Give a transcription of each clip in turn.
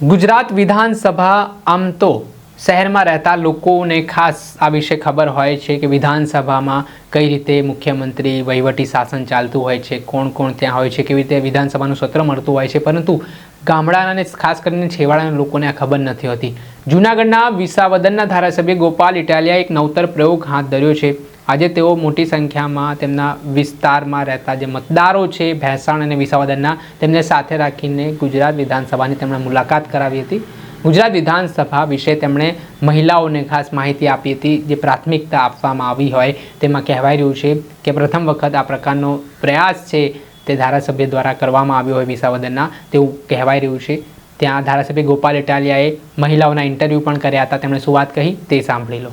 ગુજરાત વિધાનસભા આમ તો શહેરમાં રહેતા લોકોને ખાસ આ વિશે ખબર હોય છે કે વિધાનસભામાં કઈ રીતે મુખ્યમંત્રી વહીવટી શાસન ચાલતું હોય છે, કોણ કોણ ત્યાં હોય છે, કેવી રીતે વિધાનસભાનું સત્ર મળતું હોય છે, પરંતુ ગામડાના ખાસ કરીને છેવાડાના લોકોને આ ખબર નથી હોતી. જૂનાગઢના વિસાવદનના ધારાસભ્ય ગોપાલ ઇટાલિયાએ એક નવતર પ્રયોગ હાથ ધર્યો છે. આજે તેઓ મોટી સંખ્યામાં તેમના વિસ્તારમાં રહેતા જે મતદારો છે, ભેંસાણ અને વિસાવદનના તેમને સાથે રાખીને ગુજરાત વિધાનસભાની તેમણે મુલાકાત કરાવી હતી. ગુજરાત વિધાનસભા વિશે તેમણે મહિલાઓને ખાસ માહિતી આપી હતી, જે પ્રાથમિકતા આપવામાં આવી હોય તેમાં કહેવાઈ રહ્યું છે કે પ્રથમ વખત આ પ્રકારનો પ્રયાસ છે તે ધારાસભ્ય દ્વારા કરવામાં આવ્યો હોય વિસાવદનના તેવું કહેવાઈ રહ્યું છે. ત્યાં ધારાસભ્ય ગોપાલ ઇટાલિયાએ મહિલાઓના ઇન્ટરવ્યૂ પણ કર્યા હતા, તેમણે શું વાત કહી તે સાંભળી લો.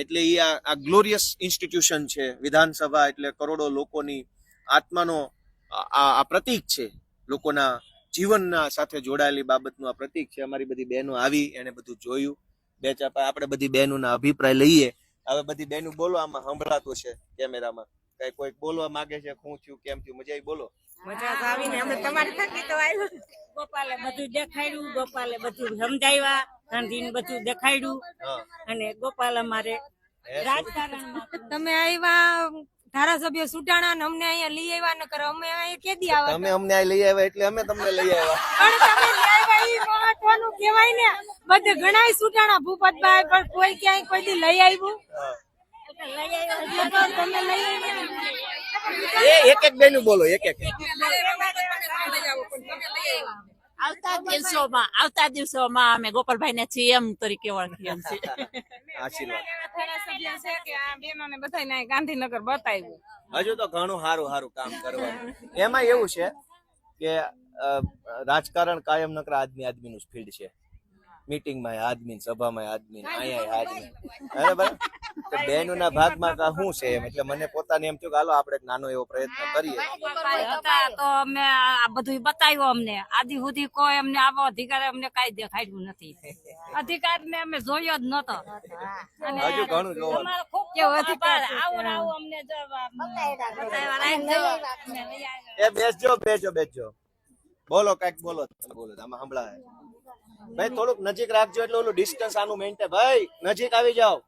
એટલે એ આ ગ્લોરિયસ ઇન્સ્ટિટ્યુશન છે, વિધાનસભા એટલે કરોડો લોકોની આત્માનો આ પ્રતીક છે. લોકોના જીવનના સાથે જોડાયેલી બાબતનું આ પ્રતીક છે. અમારી બધી બહેનો આવી એને બધું જોયું. બે ચાપા આપણે બધી બહેનોના અભિપ્રાય લઈએ. હવે બધી બહેનો બોલો, આમાં સંભળાતું છે કેમેરામાં. કઈ કોઈક બોલવા માંગે છે શું થયું કેમ થયું મજા આવી? બોલો. મજા તો આવીને અમે તમારી થકી તો આવ્યું ગોપાલે બધું દેખાડ્યું ગોપાલે બધું સમજાવ્યા ગાંધીને બધું દેખાડ્યું. અને ગોપાલ અમારે હે, રાજકારણમાં તમે આવ્યા ધારાસભ્ય સુટાણા ને અમને અહીંયા લઈ આવ્યા ન કરો અમે અહીંયા કેદી આવ્યા તમે અમને લઈ આવ્યા એટલે અમે તમને લઈ આવ્યા પણ તમે લઈ આવ્યા ઈ મહત્વનું કહેવાય ને? બધે ઘણાય સુટાણા ભૂપતભાઈ પણ કોઈ ક્યાંય કોઈ દી લઈ આવ્યું એ એક એક બેનું બોલો એક એક. આવતા દિવસોમાં આવતા દિવસોમાં અમે ગોપાલભાઈ ને સીએમ તરીકે ઓળખીએ છીએ. આશીર્વાદ. ધારાસભ્ય છે કે આ બેનોને બધાને ગાંધીનગર બતાવ્યું હજુ તો ઘણું સારું સારું કામ કરવાનું. એમાં એવું છે કે રાજકારણ કાયમ નકર આદમી આદમી નું ફિલ્ડ છે. મીટિંગમાં આદમી સભામાં આદમી અહીંયા આદમી બરાબર? તો બહેનોના ભાગમાં કા શું છે? એમ એટલે મને પોતાને એમ થયું કે હાલો આપણે નાનો એવો પ્રયત્ન કરીએ. તો અમે આ બધું બતાવ્યું અમને. આદિ સુધી કોઈ અમને આવો અધિકાર અમને કઈ દેખાડ્યું નથી. અધિકાર ને અમે જોયો જ નતો અને હજુ ઘણું જોવાનું. ખૂબ કેવો અધિકાર આવો આવો અમને જો બતાવ્યા રાખજો. અમે લઈ આવ્યા. એ બેસજો બેસજો બેસજો. બોલો કંઈક બોલો બોલો આમાં સંભળાય. ભાઈ થોડુંક નજીક રાખજો એટલે ઓલું ડિસ્ટન્સ આનું મેન્ટેન ભાઈ નજીક આવી જાઓ.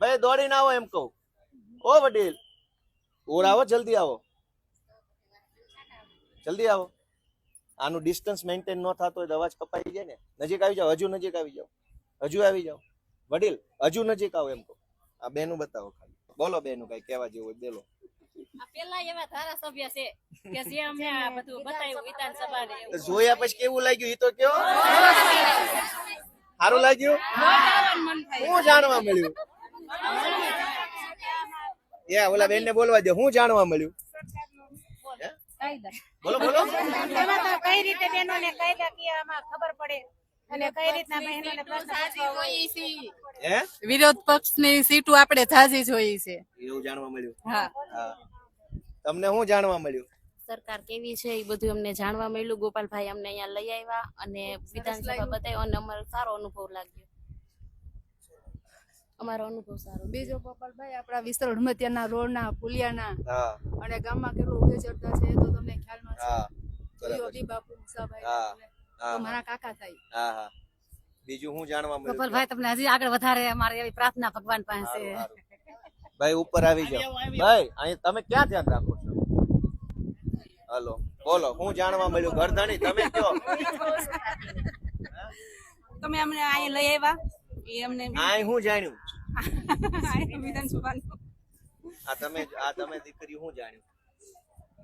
ભાઈ દોડીને આવો એમ કહું. ઓ વડીલ ઓર આવો જલ્દી આવો. જલ્દી આવો. આનું ડિસ્ટન્સ મેન્ટેન ન થતો હોય અવાજ કપાઈ જાય ને. નજીક આવી જાઓ હજુ નજીક આવી જાઓ. હજુ આવી જાઓ. વડીલ હજુ નજીક આવો એમ કહું. આ બેનું બતાવો ખાલી. બોલો બેનું કઈ કહેવા જેવું બોલો. જોયા પછી કેવું લાગ્યું? એ તો કયો? સારું લાગ્યું? શું જાણવા મળ્યું? યા ઓલા બેન ને બોલવા દે હું જાણવા મળ્યું? બોલો બોલો. કઈ રીતે ખબર પડે. રીતના બહેનોને પ્રશ્ન પૂછવા હોય. હે? વિરોધ પક્ષની સીટો આપણે થાજી જોઈ છે. એવું જાણવા મળ્યું? હા. હા. તમને શું જાણવા મળ્યું? સરકાર કેવી છે એ બધું અમને જાણવા મળ્યું. ગોપાલભાઈ અમને અહીંયા લઈ આવ્યા અને વિધાનસભા બતાવ્યો અને અમારો સારો અનુભવ લાગ્યો. અમારો અનુભવ સારો. બીજો ગોપાલભાઈ આપણા વિસ્તાર હડમતિયાના રોડના પુલિયાના હા. અને ગામમાં કેટલું ચડતા છે તો તમને ખ્યાલમાં છે. હા ઈઓ મુસાભાઈ મારા કાકા થાય. હા હા. બીજું હું જાણવા મળ્યું ગોપાલભાઈ તમને? હજી આગળ વધારે અમારી એવી પ્રાર્થના ભગવાન પાસે. ભાઈ ઉપર આવી જાઓ. ભાઈ અહીં તમે ક્યાં ધ્યાન રાખો છો? હલો બોલો હું જાણવા મળ્યું? ગરધણી તમે કયો? તમે અમને અહીં લઈ આવ્યા? એ અમને અહીં હું જાણ્યું. વિધાનસભાનું આ તમે આ તમે દીકરી હું જાણ્યું?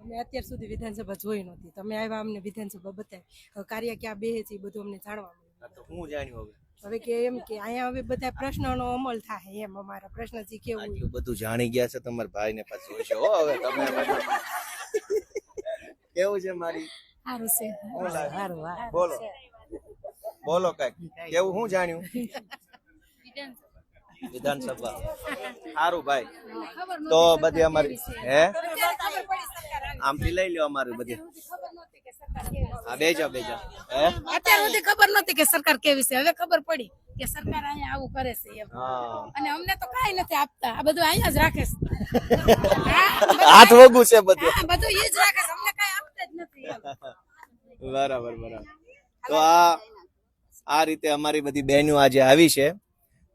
મેં અત્યાર સુધી વિધાનસભા જોઈ નહોતી. તમે આવ્યા અમને વિધાનસભા બતાવી. કાર્ય ક્યાં બેહે છે એ બધું અમને જાણવા મળ્યું. તો હું જાણ્યું હવે? હવે કે એમ કે અહીંયા હવે બધા પ્રશ્નોનો અમલ થાય એમ અમારા પ્રશ્ન જે કેવું આટલું બધું જાણી ગયા છે તમારા ભાઈ ને પાછું હશે હો હવે તમે કેવું છે મારી? સારું છે. સારું બોલો. બોલો કંઈક. કેવું હું જાણ્યું? વિધાનસભા. સારું ભાઈ. તો બધી અમારી હે? આમથી લઈ લ્યો અમારી બધી. હા બેજા બેજા હે? અત્યાર સુધી ખબર નતી કે સરકાર કેવી છે. હવે ખબર પડી કે સરકાર અહીંયા આવું કરે છે એમ. અને અમને તો કઈ નથી આપતા. આ બધું અહીંયા જ રાખે છે. હાથ વગું છે બધું. બધું એ જ રાખે છે. અમને કાંઈ આપતા જ નથી બરાબર બરાબર. તો આ આ રીતે અમારી બધી બહેનો આજે આવી છે.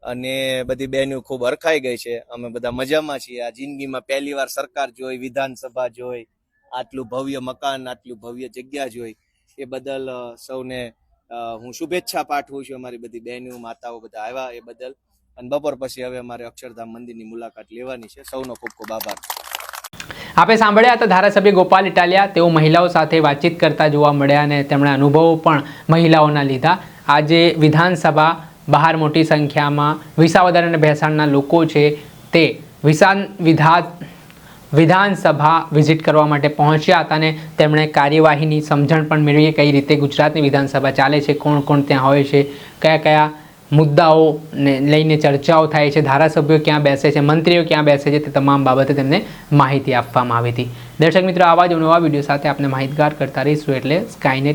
અને બધી બહેનો ખૂબ હરખાઈ ગઈ છે. અમે બધા મજામાં છીએ. આ જિંદગીમાં પહેલી વાર સરકાર જોઈ, વિધાનસભા જોઈ, આટલું ભવ્ય મકાન, આટલું ભવ્ય જગ્યા જોઈ. એ બદલ સૌને હું શુભેચ્છા પાઠવું છું અમારી બધી બહેનો, માતાઓ બધા આવ્યા એ બદલ. અને બપોર પછી હવે અમારે અક્ષરધામ મંદિરની મુલાકાત લેવાની છે. સૌનો ખૂબ ખૂબ આભાર. આપણે સાંભળ્યા હતા ધારાસભ્ય ગોપાલ ઇટાલિયા તેઓ મહિલાઓ સાથે વાતચીત કરતા જોવા મળ્યા અને તેમણે અનુભવો પણ મહિલાઓના લીધા. આજે વિધાનસભા બહાર મોટી સંખ્યામાં વિસાવદર અને ભેસાણના લોકો છે, તે વિસાન વિધા વિધાનસભા વિઝિટ કરવા માટે પહોંચ્યા હતા અને તેમણે કાર્યવાહીની સમજણ પણ મેળવી કઈ રીતે ગુજરાતની વિધાનસભા ચાલે છે, કોણ કોણ ત્યાં હોય છે, કયા કયા મુદ્દાઓને લઈને ચર્ચાઓ થાય છે, ધારાસભ્યો ક્યાં બેસે છે, મંત્રીઓ ક્યાં બેસે છે, તે તમામ બાબતે તેમને માહિતી આપવામાં આવી હતી. દર્શક મિત્રો, આવા જ નવા વીડિયો સાથે આપણે માહિતગાર કરતા રહીશું એટલે સ્કાયનેટ